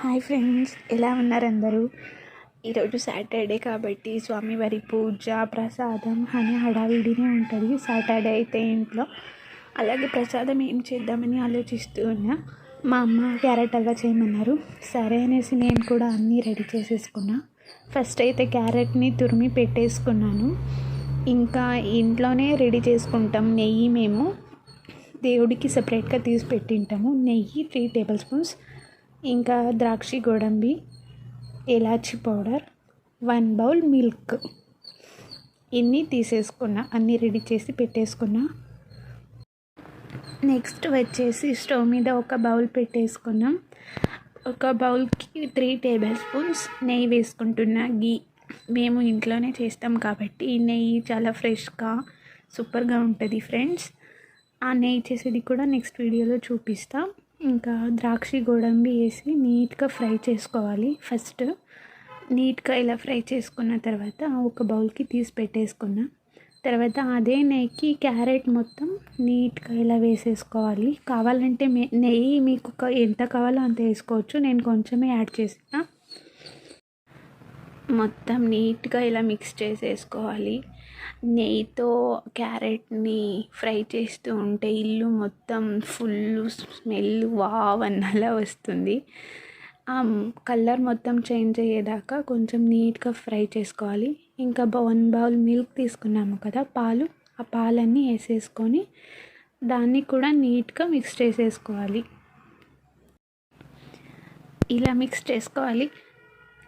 Hi friends ఎలా ఉన్నారు అందరూ? ఈరోజు సాటర్డే కాబట్టి స్వామివారి పూజ ప్రసాదం అని హడావిడినే ఉంటుంది. సాటర్డే అయితే ఇంట్లో. అలాగే ప్రసాదం ఏం చేద్దామని ఆలోచిస్తూ ఉన్నా. మా అమ్మ క్యారెట్ అలా చేయమన్నారు. సరే అనేసి నేను కూడా అన్నీ రెడీ చేసేసుకున్నా. ఫస్ట్ అయితే క్యారెట్ని తురిమి పెట్టేసుకున్నాను. ఇంకా ఇంట్లోనే రెడీ చేసుకుంటాం నెయ్యి మేము. దేవుడికి సపరేట్గా తీసి పెట్టింటాము. నెయ్యి త్రీ టేబుల్ స్పూన్స్ ఇంకా ద్రాక్షి గోడంబి ఇలాచి పౌడర్ వన్ బౌల్ మిల్క్. ఇన్ని తీసేసుకున్నా అన్నీ రెడీ చేసి పెట్టేసుకున్నా. నెక్స్ట్ వచ్చేసి స్టవ్ మీద ఒక బౌల్ పెట్టేసుకున్నాం. ఒక బౌల్కి త్రీ టేబుల్ స్పూన్స్ నెయ్యి వేసుకుంటున్నా. గీ మేము ఇంట్లోనే చేస్తాం కాబట్టి ఈ నెయ్యి చాలా ఫ్రెష్గా సూపర్గా ఉంటుంది ఫ్రెండ్స్. ఆ నెయ్యి చేసేది కూడా నెక్స్ట్ వీడియోలో చూపిస్తాం. ఇంకా ద్రాక్ష గోడంబి వేసి నీట్గా ఫ్రై చేసుకోవాలి. ఫస్ట్ నీట్గా ఇలా ఫ్రై చేసుకున్న తర్వాత ఒక బౌల్కి తీసి పెట్టేసుకున్నా. తర్వాత అదే నెయ్యికి క్యారెట్ మొత్తం నీట్గా ఇలా వేసేసుకోవాలి. కావాలంటే నెయ్యి మీకు ఎంత కావాలో అంత వేసుకోవచ్చు. నేను కొంచెమే యాడ్ చేసిన. మొత్తం నీట్గా ఇలా మిక్స్ చేసేసుకోవాలి. నెయ్యితో క్యారెట్ని ఫ్రై చేస్తూ ఉంటే ఇల్లు మొత్తం ఫుల్ స్మెల్ వావ్ అన్నలా వస్తుంది. కలర్ మొత్తం చేంజ్ అయ్యేదాకా కొంచెం నీట్గా ఫ్రై చేసుకోవాలి. ఇంకా వన్ బౌల్ మిల్క్ తీసుకున్నాము కదా పాలు. ఆ పాలన్నీ వేసేసుకొని దాన్ని కూడా నీట్గా మిక్స్ చేసేసుకోవాలి. ఇలా మిక్స్ చేసుకోవాలి.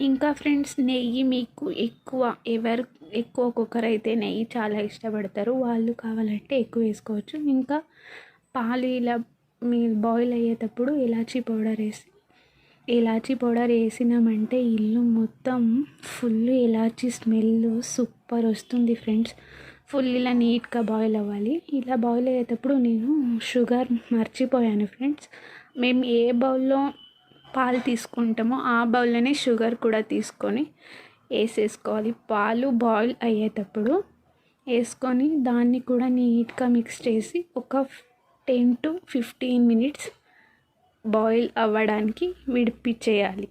ఇంకా ఫ్రెండ్స్ నెయ్యి మీకు ఎక్కువ ఎవరు ఎక్కువ కుక్కర్ అయితే నెయ్యి చాలా ఇష్టపడతారు. వాళ్ళు కావాలంటే ఎక్కువ వేసుకోవచ్చు. ఇంకా పాలు ఇలా మీ బాయిల్ అయ్యేటప్పుడు ఇలాచీ పౌడర్ వేసి ఇలాచీ పౌడర్ వేసినామంటే ఇల్లు మొత్తం ఫుల్ ఇలాచీ స్మెల్ సూపర్ వస్తుంది ఫ్రెండ్స్. ఫుల్ ఇలా నీట్గా బాయిల్ అవ్వాలి. ఇలా బాయిల్ అయ్యేటప్పుడు నేను షుగర్ మర్చిపోయాను ఫ్రెండ్స్. మేము ఏ బౌల్లో పాలు తీసుకుంటామో ఆ బౌల్లోనే షుగర్ కూడా తీసుకొని వేసేసుకోవాలి. పాలు బాయిల్ అయ్యేటప్పుడు వేసుకొని దాన్ని కూడా నీట్గా మిక్స్ చేసి ఒక ten to fifteen minutes boil అవ్వడానికి విడిపించేయాలి.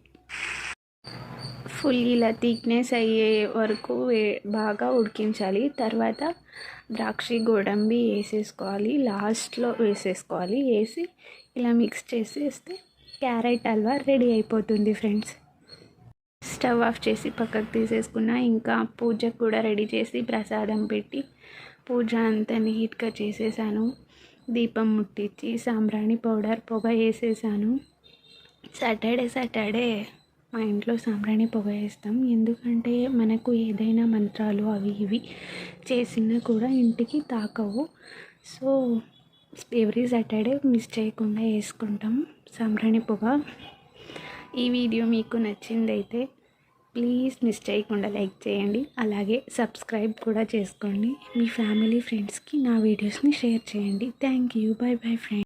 ఫుల్ ఇలా థిక్నెస్ అయ్యే వరకు బాగా ఉడికించాలి. తర్వాత ద్రాక్ష గోడంబి వేసేసుకోవాలి. లాస్ట్లో వేసేసుకోవాలి. వేసి ఇలా మిక్స్ చేసేస్తే క్యారెట్ హల్వా రెడీ అయిపోతుంది ఫ్రెండ్స్. స్టవ్ ఆఫ్ చేసి పక్కకు తీసేసుకున్న ఇంకా పూజకు కూడా రెడీ చేసి ప్రసాదం పెట్టి పూజ అంతా నీట్గా చేసేసాను. దీపం ముట్టించి సాంబ్రాణి పౌడర్ పొగ వేసేసాను. సాటర్డే సాటర్డే మా ఇంట్లో సాంబ్రాణి పొగ వేస్తాం. ఎందుకంటే మనకు ఏదైనా మంత్రాలు అవి ఇవి చేసినా కూడా ఇంటికి తాకవు. సో ఎవ్రీ సాటర్డే మిస్ చేయకుండా వేసుకుంటాం. సాంబ్రాణి పొగ ఈ వీడియో మీకు నచ్చిందైతే ప్లీజ్ మిస్ చేయకుండా లైక్ చేయండి. అలాగే సబ్స్క్రైబ్ కూడా చేసుకోండి. మీ ఫ్యామిలీ ఫ్రెండ్స్కి నా వీడియోస్ని షేర్ చేయండి. Thank you bye bye friends